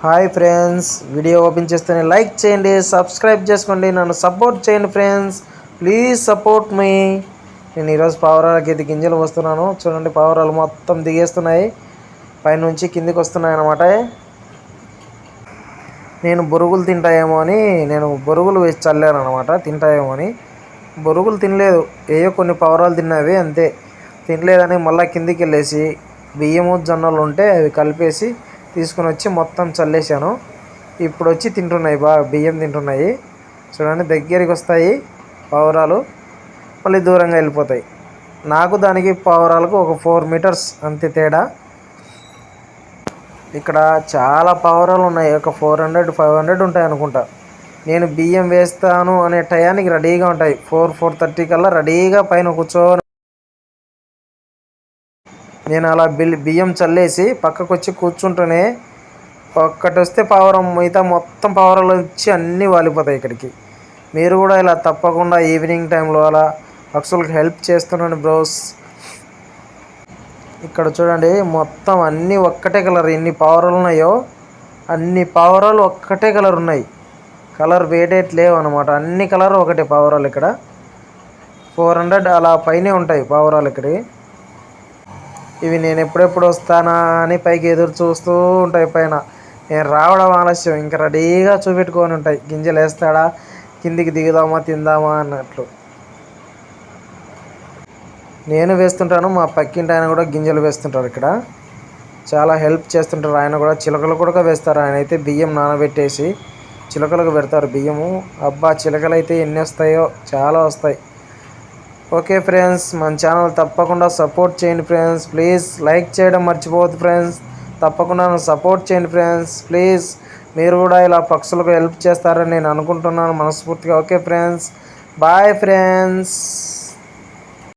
Hi friends video open చేస్తేనే like చేయండి subscribe చేసుకోండి నన్ను సపోర్ట్ చేయండి ఫ్రెండ్స్. ప్లీజ్ సపోర్ట్ మీ. నేను ఈరోజు పావురాలకి ఇది గింజలు వస్తున్నాను చూడండి పావురాలు మొత్తం దిగేస్తున్నాయి. పైనుంచి కిందికి వస్తున్నాయి అన్నమాట నేను బొరుగులు తింటాయేమో అని నేను బొరుగులు వేసి చల్లాను అనమాట తింటాయేమో అని. బొరుగులు తినలేదు. ఏయో కొన్ని పావురాలు తిన్నవి అంతే. తినలేదని మళ్ళీ కిందికి వెళ్ళేసి బియ్యము జొన్నలు ఉంటే అవి కలిపేసి తీసుకుని వచ్చి మొత్తం చల్లేసాను ఇప్పుడు వచ్చి తింటున్నాయి బాగా బియ్యం తింటున్నాయి. చూడండి దగ్గరికి వస్తాయి పావురాలు. మళ్ళీ దూరంగా వెళ్ళిపోతాయి. నాకు దానికి పావురాలకు ఒక ఫోర్ మీటర్స్ అంతే తేడా. ఇక్కడ చాలా పావురాలు ఉన్నాయి. ఒక ఫోర్ హండ్రెడ్ ఫైవ్ హండ్రెడ్ ఉంటాయి అనుకుంటా. నేను బియ్యం వేస్తాను అనే టయానికి రెడీగా ఉంటాయి. ఫోర్ ఫోర్ థర్టీ కల్లా రెడీగా పైన కూర్చో నేను అలా బిల్ బియ్యం చల్లేసి పక్కకు వచ్చి కూర్చుంటూనే ఒక్కటి వస్తే పావురం మిగతా మొత్తం పావురాలు వచ్చి అన్నీ వాలిపోతాయి ఇక్కడికి. మీరు కూడా ఇలా తప్పకుండా ఈవినింగ్ టైంలో అలా పక్షులకు హెల్ప్ చేస్తున్నాను బ్రోస్. ఇక్కడ చూడండి మొత్తం అన్నీ ఒక్కటే కలర్. ఎన్ని పావురాలు ఉన్నాయో అన్ని పావురాలు ఒక్కటే కలర్ ఉన్నాయి. కలర్ వేడేట్ లేవు అనమాట అన్ని కలర్ ఒకటే పావురాలు ఇక్కడ. ఫోర్ హండ్రెడ్ అలా పైనే ఉంటాయి పావురాలు ఇక్కడ ఇవి నేను ఎప్పుడెప్పుడు వస్తానా అని పైకి ఎదురు చూస్తూ ఉంటాయి పైన. నేను రావడం ఆలస్యం ఇంకా రెడీగా చూపెట్టుకొని ఉంటాయి. గింజలు వేస్తాడా? కిందికి దిగుదామా తిందామా అన్నట్లు. నేను వేస్తుంటాను మా పక్కింటి ఆయన కూడా గింజలు వేస్తుంటారు ఇక్కడ. చాలా హెల్ప్ చేస్తుంటారు ఆయన కూడా. చిలకలు కూడా వేస్తారు. ఆయన అయితే బియ్యం నానబెట్టేసి చిలకలకు పెడతారు బియ్యము. అబ్బా చిలకలు అయితే ఎన్ని వస్తాయో చాలా వస్తాయి. ఓకే ఫ్రెండ్స్ మన ఛానల్ తప్పకుండా సపోర్ట్ చేయండి ఫ్రెండ్స్. ప్లీజ్ లైక్ చేయడం మర్చిపోవద్దు ఫ్రెండ్స్. తప్పకుండా సపోర్ట్ చేయండి ఫ్రెండ్స్. ప్లీజ్ మీరు కూడా ఇలా పక్షులకు హెల్ప్ చేస్తారని నేను అనుకుంటున్నాను మనస్ఫూర్తిగా. Okay friends bye friends.